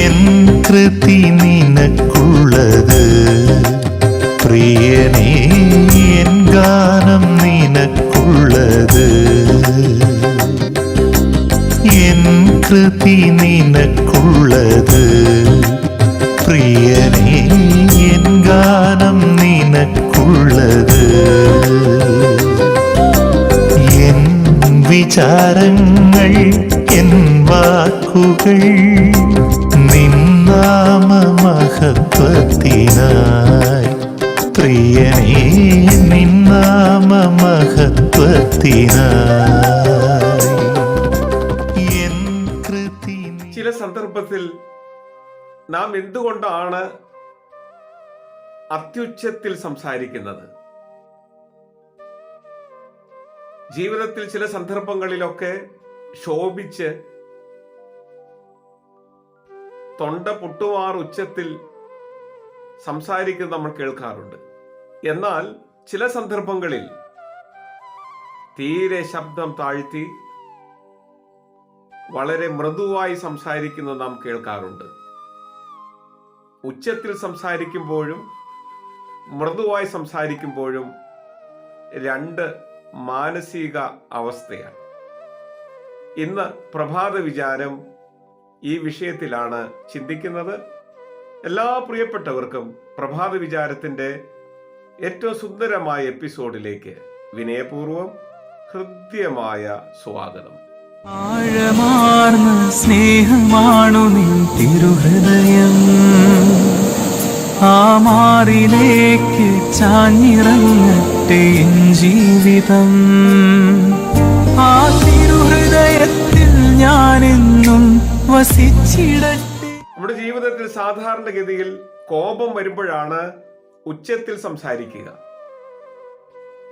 N കൃതി നിനക്കുള്ളത് പ്രിയനേ N ഗാനം നിനക്കുള്ളത് എൻ കൃതി നിനക്കുള്ളത് പ്രിയനേ എൻ ഗാനം നിനക്കുള്ളത് എൻ വിചാരങ്ങൾ എൻ വാക്കുകൾ മഹത്വത്തിനായി പ്രിയനേ നിന്നാമ മഹത്വത്തിനായി ചില സന്ദർഭത്തിൽ നാം എന്തുകൊണ്ടാണ് അത്യുച്ചത്തിൽ സംസാരിക്കുന്നത്? ജീവിതത്തിൽ ചില സന്ദർഭങ്ങളിലൊക്കെ ശോഭിച്ച് തൊണ്ട പൊട്ടുമാർ ഉച്ചത്തിൽ സംസാരിക്കുന്നത് നമ്മൾ കേൾക്കാറുണ്ട്. എന്നാൽ ചില സന്ദർഭങ്ങളിൽ തീരെ ശബ്ദം താഴ്ത്തി വളരെ മൃദുവായി സംസാരിക്കുന്നത് നാം കേൾക്കാറുണ്ട്. ഉച്ചത്തിൽ സംസാരിക്കുമ്പോഴും മൃദുവായി സംസാരിക്കുമ്പോഴും രണ്ട് മാനസിക അവസ്ഥയാണ്. ഇന്ന് പ്രഭാത വിചാരം ഈ വിഷയത്തിലാണ് ചിന്തിക്കുന്നത്. എല്ലാ പ്രിയപ്പെട്ടവർക്കും പ്രഭാത വിചാരത്തിന്റെ ഏറ്റവും സുന്ദരമായ എപ്പിസോഡിലേക്ക് വിനയപൂർവം ഹൃദ്യമായ സ്വാഗതം. ആഴമാർന്ന സ്നേഹമാണു നീ തിരുഹൃദയം. ആ മാറിലേക്ക് ചാഞ്ഞിറങ്ങട്ടെ ജീവിതം. ആ തിരുഹൃദയത്തിൽ ഞാനെന്നും വസിച്ചിടട്ടെ. സാധാരണഗതിയിൽ കോപം വരുമ്പോഴാണ് ഉച്ചത്തിൽ സംസാരിക്കുക.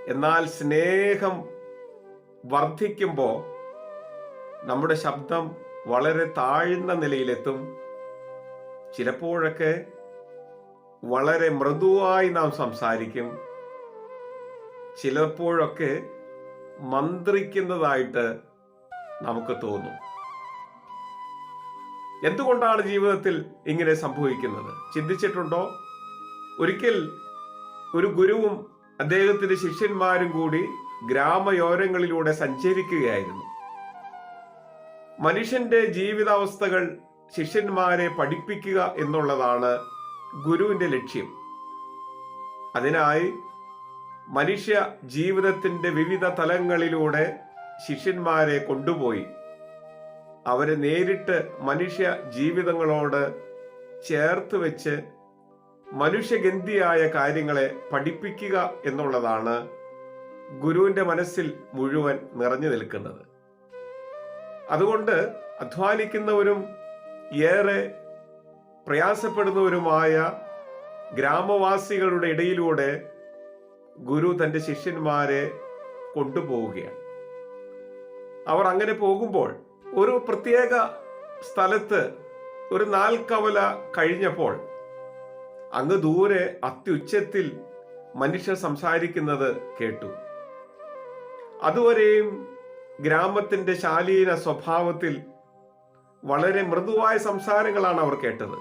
എന്നാൽ സ്നേഹം വർദ്ധിക്കുമ്പോൾ നമ്മുടെ ശബ്ദം വളരെ താഴ്ന്ന നിലയിലെത്തും. ചിലപ്പോഴൊക്കെ വളരെ മൃദുവായി നാം സംസാരിക്കും. ചിലപ്പോഴൊക്കെ മന്ത്രിക്കുന്നതായിട്ട് നമുക്ക് തോന്നും. എന്തുകൊണ്ടാണ് ജീവിതത്തിൽ ഇങ്ങനെ സംഭവിക്കുന്നത്? ചിന്തിച്ചിട്ടുണ്ടോ? ഒരിക്കൽ ഒരു ഗുരുവും അദ്ദേഹത്തിന്റെ ശിഷ്യന്മാരും കൂടി ഗ്രാമയോരങ്ങളിലൂടെ സഞ്ചരിക്കുകയായിരുന്നു. മനുഷ്യന്റെ ജീവിതാവസ്ഥകൾ ശിഷ്യന്മാരെ പഠിപ്പിക്കുക എന്നുള്ളതാണ് ഗുരുവിന്റെ ലക്ഷ്യം. അതിനായി മനുഷ്യ ജീവിതത്തിന്റെ വിവിധ തലങ്ങളിലൂടെ ശിഷ്യന്മാരെ കൊണ്ടുപോയി. അവരെ നേരിട്ട് മനുഷ്യ ജീവിതങ്ങളോട് ചേർത്ത് വെച്ച് മനുഷ്യഗന്ധിയായ കാര്യങ്ങളെ പഠിപ്പിക്കുക എന്നുള്ളതാണ് ഗുരുവിന്റെ മനസ്സിൽ മുഴുവൻ നിറഞ്ഞു നിൽക്കുന്നത്. അതുകൊണ്ട് അധ്വാനിക്കുന്നവരും ഏറെ പ്രയാസപ്പെടുന്നവരുമായ ഗ്രാമവാസികളുടെ ഇടയിലൂടെ ഗുരു തന്റെ ശിഷ്യന്മാരെ കൊണ്ടുപോവുകയാണ്. അവർ അങ്ങനെ പോകുമ്പോൾ ഒരു പ്രത്യേക സ്ഥലത്ത് ഒരു നാൽക്കവല കഴിഞ്ഞപ്പോൾ അങ്ങ് ദൂരെ അത്യുച്ചത്തിൽ മനുഷ്യർ സംസാരിക്കുന്നത് കേട്ടു. അതുവരെയും ഗ്രാമത്തിന്റെ ശാലീന സ്വഭാവത്തിൽ വളരെ മൃദുവായ സംസാരങ്ങളാണ് അവർ കേട്ടത്.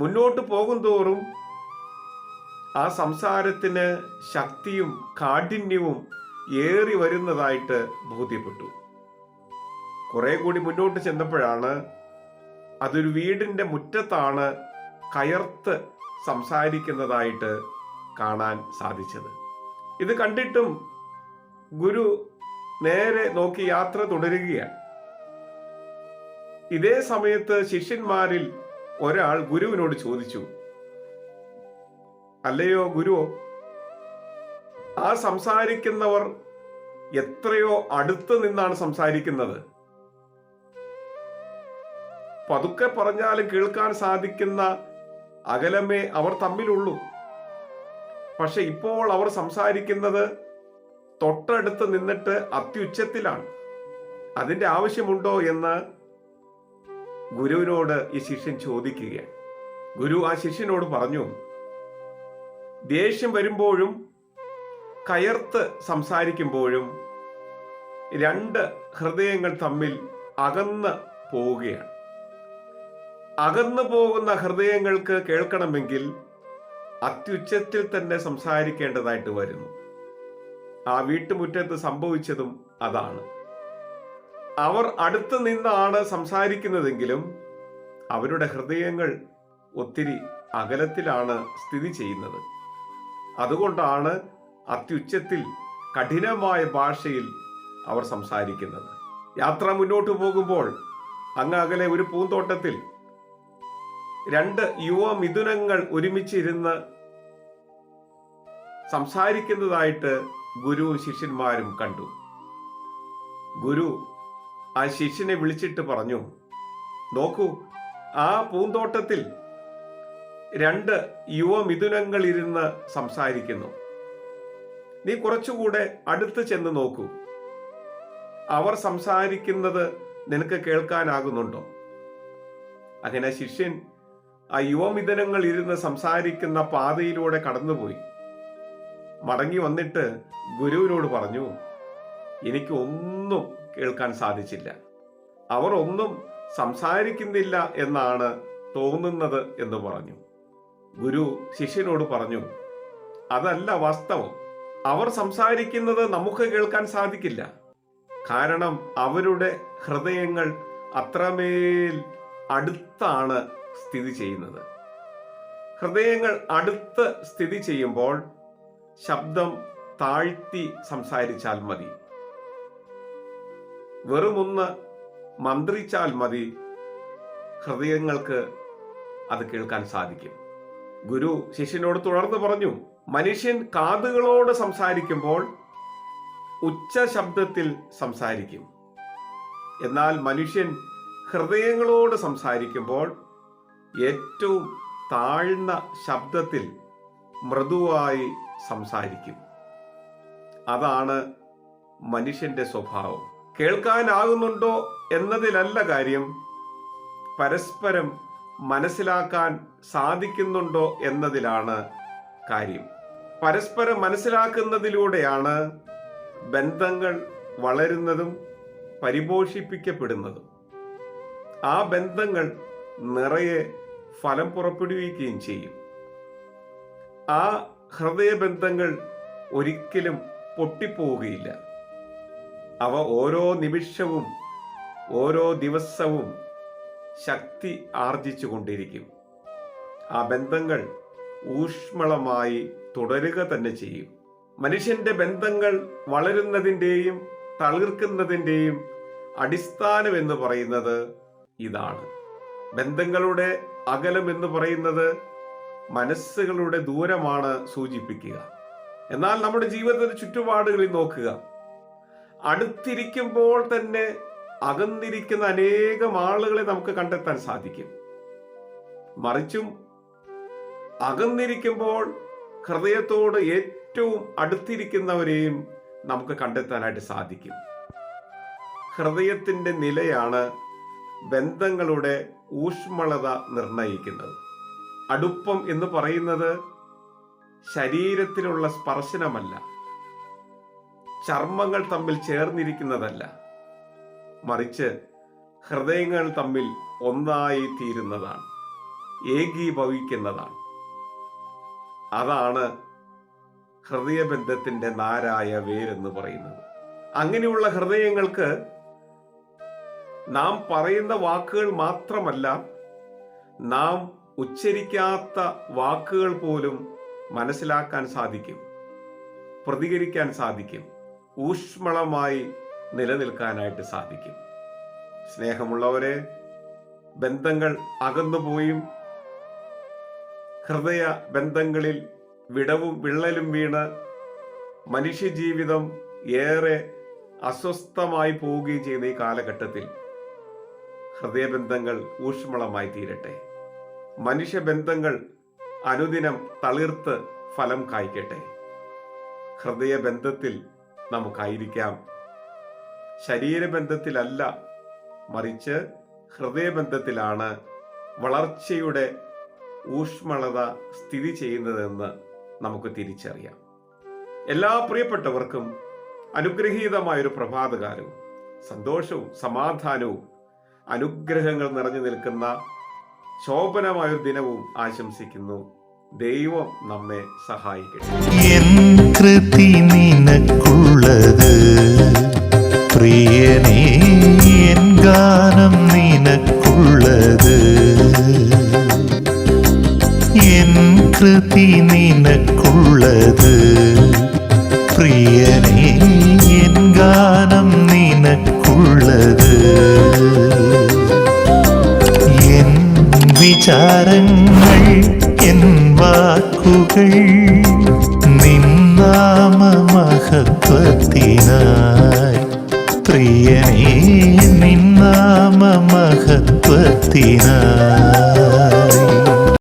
മുന്നോട്ട് പോകും തോറും ആ സംസാരത്തിന് ശക്തിയും കാഠിന്യവും ഏറി വരുന്നതായിട്ട് ബോധ്യപ്പെട്ടു. കുറെ കൂടി മുന്നോട്ട് ചെന്നപ്പോഴാണ് അതൊരു വീടിന്റെ മുറ്റത്താണ് കയർത്ത് സംസാരിക്കുന്നതായിട്ട് കാണാൻ സാധിച്ചത്. ഇത് കണ്ടിട്ടും ഗുരു നേരെ നോക്കി യാത്ര തുടരുകയാണ്. ഇതേ സമയത്ത് ശിഷ്യന്മാരിൽ ഒരാൾ ഗുരുവിനോട് ചോദിച്ചു അല്ലയോ ഗുരു ആ സംസാരിക്കുന്നവർ എത്രയോ അടുത്ത് നിന്നാണ് സംസാരിക്കുന്നത്? പതുക്കെ പറഞ്ഞാലും കേൾക്കാൻ സാധിക്കുന്ന അകലമേ അവർ തമ്മിലുള്ളൂ. പക്ഷെ ഇപ്പോൾ അവർ സംസാരിക്കുന്നത് തൊട്ടടുത്ത് നിന്നിട്ട് അത്യുച്ചത്തിലാണ്. അതിന്റെ ആവശ്യമുണ്ടോ എന്ന് ഗുരുവിനോട് ഈ ശിഷ്യൻ ചോദിക്കുകയാണ്. ഗുരു ആ ശിഷ്യനോട് പറഞ്ഞു ദേഷ്യം വരുമ്പോഴും കയർത്ത് സംസാരിക്കുമ്പോഴും രണ്ട് ഹൃദയങ്ങൾ തമ്മിൽ അകന്ന് പോവുകയാണ്. അകന്നു പോകുന്ന ഹൃദയങ്ങൾക്ക് കേൾക്കണമെങ്കിൽ അത്യുച്ചത്തിൽ തന്നെ സംസാരിക്കേണ്ടതായിട്ട് വരുന്നു. ആ വീട്ടുമുറ്റത്ത് സംഭവിച്ചതും അതാണ്. അവർ അടുത്ത് നിന്നാണ് സംസാരിക്കുന്നതെങ്കിലും അവരുടെ ഹൃദയങ്ങൾ ഒത്തിരി അകലത്തിലാണ് സ്ഥിതി ചെയ്യുന്നത്. അതുകൊണ്ടാണ് അത്യുച്ചത്തിൽ കഠിനമായ ഭാഷയിൽ അവർ സംസാരിക്കുന്നത്. യാത്ര മുന്നോട്ട് പോകുമ്പോൾ അങ്ങ് അകലെ ഒരു പൂന്തോട്ടത്തിൽ രണ്ട് യുവ മിഥുനങ്ങൾ ഒരുമിച്ചിരുന്ന് സംസാരിക്കുന്നതായിട്ട് ഗുരു ശിഷ്യന്മാരും കണ്ടു. ഗുരു ആ ശിഷ്യനെ വിളിച്ചിട്ട് പറഞ്ഞു നോക്കൂ ആ പൂന്തോട്ടത്തിൽ രണ്ട് യുവ മിഥുനങ്ങൾ ഇരുന്ന് സംസാരിക്കുന്നു. നീ കുറച്ചുകൂടെ അടുത്ത് ചെന്ന് നോക്കൂ. അവർ സംസാരിക്കുന്നത് നിനക്ക് കേൾക്കാനാകുന്നുണ്ടോ? അങ്ങനെ ശിഷ്യൻ ആ യുവമിഥുനങ്ങൾ ഇരുന്ന് സംസാരിക്കുന്ന പാതയിലൂടെ കടന്നുപോയി. മടങ്ങി വന്നിട്ട് ഗുരുവിനോട് പറഞ്ഞു എനിക്ക് ഒന്നും കേൾക്കാൻ സാധിച്ചില്ല. അവർ ഒന്നും സംസാരിക്കുന്നില്ല എന്നാണ് തോന്നുന്നത് എന്ന് പറഞ്ഞു. ഗുരു ശിഷ്യനോട് പറഞ്ഞു അതല്ല വാസ്തവം. അവർ സംസാരിക്കുന്നത് നമുക്ക് കേൾക്കാൻ സാധിക്കില്ല. കാരണം അവരുടെ ഹൃദയങ്ങൾ അത്രമേൽ അടുത്താണ് സ്ഥിതി ചെയ്യുന്നത്. ഹൃദയങ്ങൾ അടുത്ത് സ്ഥിതി ചെയ്യുമ്പോൾ ശബ്ദം താഴ്ത്തി സംസാരിച്ചാൽ മതി. വെറുമൊന്ന് മന്ത്രിച്ചാൽ മതി ഹൃദയങ്ങൾക്ക് അത് കേൾക്കാൻ സാധിക്കും. ഗുരു ശിഷ്യനോട് തുടർന്ന് പറഞ്ഞു മനുഷ്യൻ കാതുകളോട് സംസാരിക്കുമ്പോൾ ഉച്ച ശബ്ദത്തിൽ സംസാരിക്കും. എന്നാൽ മനുഷ്യൻ ഹൃദയങ്ങളോട് സംസാരിക്കുമ്പോൾ ഏറ്റവും താഴ്ന്ന ശബ്ദത്തിൽ മൃദുവായി സംസാരിക്കും. അതാണ് മനുഷ്യന്റെ സ്വഭാവം. കേൾക്കാനാകുന്നുണ്ടോ എന്നതിലല്ല കാര്യം. പരസ്പരം മനസ്സിലാക്കാൻ സാധിക്കുന്നുണ്ടോ എന്നതിലാണ് കാര്യം. പരസ്പരം മനസ്സിലാക്കുന്നതിലൂടെയാണ് ബന്ധങ്ങൾ വളരുന്നതും പരിപോഷിപ്പിക്കപ്പെടുന്നതും. ആ ബന്ധങ്ങൾ നിറയെ ഫലം പുറപ്പെടുവിക്കുകയും ചെയ്യും. ആ ഹൃദയബന്ധങ്ങൾ ഒരിക്കലും പൊട്ടിപ്പോവുകയില്ല. അവ ഓരോ നിമിഷവും ഓരോ ദിവസവും ശക്തി ആർജിച്ചു കൊണ്ടിരിക്കും. ആ ബന്ധങ്ങൾ ഊഷ്മളമായി തുടരുക തന്നെ ചെയ്യും. മനുഷ്യന്റെ ബന്ധങ്ങൾ വളരുന്നതിന്റെയും തളിർക്കുന്നതിന്റെയും അടിസ്ഥാനം എന്ന് പറയുന്നത് ഇതാണ്. ബന്ധങ്ങളുടെ അകലം എന്ന് പറയുന്നത് മനസ്സുകളുടെ ദൂരമാണ് സൂചിപ്പിക്കുക. എന്നാൽ നമ്മുടെ ജീവിതത്തിന്റെ ചുറ്റുപാടുകളിൽ നോക്കുക. അടുത്തിരിക്കുമ്പോൾ തന്നെ അകന്നിരിക്കുന്ന അനേകം ആളുകളെ നമുക്ക് കണ്ടെത്താൻ സാധിക്കും. മറിച്ചും അകന്നിരിക്കുമ്പോൾ ഹൃദയത്തോട് ഏറ്റവും അടുത്തിരിക്കുന്നവരെയും നമുക്ക് കണ്ടെത്താനായിട്ട് സാധിക്കും. ഹൃദയത്തിന്റെ നിലയാണ് ബന്ധങ്ങളുടെ ഊഷ്മളത നിർണയിക്കുന്നത് അടുപ്പം എന്ന് പറയുന്നത് ശരീരത്തിലുള്ള സ്പർശനമല്ല. ചർമ്മങ്ങൾ തമ്മിൽ ചേർന്നിരിക്കുന്നതല്ല. മറിച്ച് ഹൃദയങ്ങൾ തമ്മിൽ ഒന്നായി തീരുന്നതാണ് ഏകീഭവിക്കുന്നതാണ്. അതാണ് ഹൃദയബന്ധത്തിന്റെ നാരായ വേരെന്ന് പറയുന്നത്. അങ്ങനെയുള്ള ഹൃദയങ്ങൾക്ക് നാം പറയുന്ന വാക്കുകൾ മാത്രമല്ല നാം ഉച്ചരിക്കാത്ത വാക്കുകൾ പോലും മനസ്സിലാക്കാൻ സാധിക്കും പ്രതികരിക്കാൻ സാധിക്കും ഊഷ്മളമായി നിലനിൽക്കാനായിട്ട് സാധിക്കും. സ്നേഹമുള്ളവരെ ബന്ധങ്ങൾ അകന്നുപോയും ഹൃദയ ബന്ധങ്ങളിൽ വിടവും വിള്ളലും വീണ് മനുഷ്യജീവിതം ഏറെ അസ്വസ്ഥമായി പോവുകയും ചെയ്യുന്ന ഈ കാലഘട്ടത്തിൽ ഹൃദയബന്ധങ്ങൾ ഊഷ്മളമായി തീരട്ടെ. മനുഷ്യബന്ധങ്ങൾ അനുദിനം തളിർത്ത് ഫലം കായ്ക്കട്ടെ. ഹൃദയബന്ധത്തിൽ നമുക്കായിരിക്കാം. ശരീരബന്ധത്തിലല്ല മറിച്ച് ഹൃദയബന്ധത്തിലാണ് വളർച്ചയുടെ ഊഷ്മളത സ്ഥിതി ചെയ്യുന്നതെന്ന് നമുക്ക് തിരിച്ചറിയാം. എല്ലാ പ്രിയപ്പെട്ടവർക്കും അനുഗ്രഹീതമായൊരു പ്രഭാതകാലവും സന്തോഷവും സമാധാനവും അനുഗ്രഹങ്ങൾ നിറഞ്ഞു നിൽക്കുന്ന ശോഭനമായൊരു ദിനവും ആശംസിക്കുന്നു. ദൈവം നമ്മെ സഹായിക്കട്ടെ. കൃതി നിനക്കുള്ളത്. പ്രിയനേ എൻ ഗാനം നിനക്കുള്ളത്. എൻ കൃതി നിനക്കുള്ളത്. പ്രിയനേ വിചാരങ്ങൾ എൻ വാക്കുകൾ നിന്നാമ മഹത്വത്തിനായി പ്രിയനേ നിന്നാമ മഹത്വത്തിനായി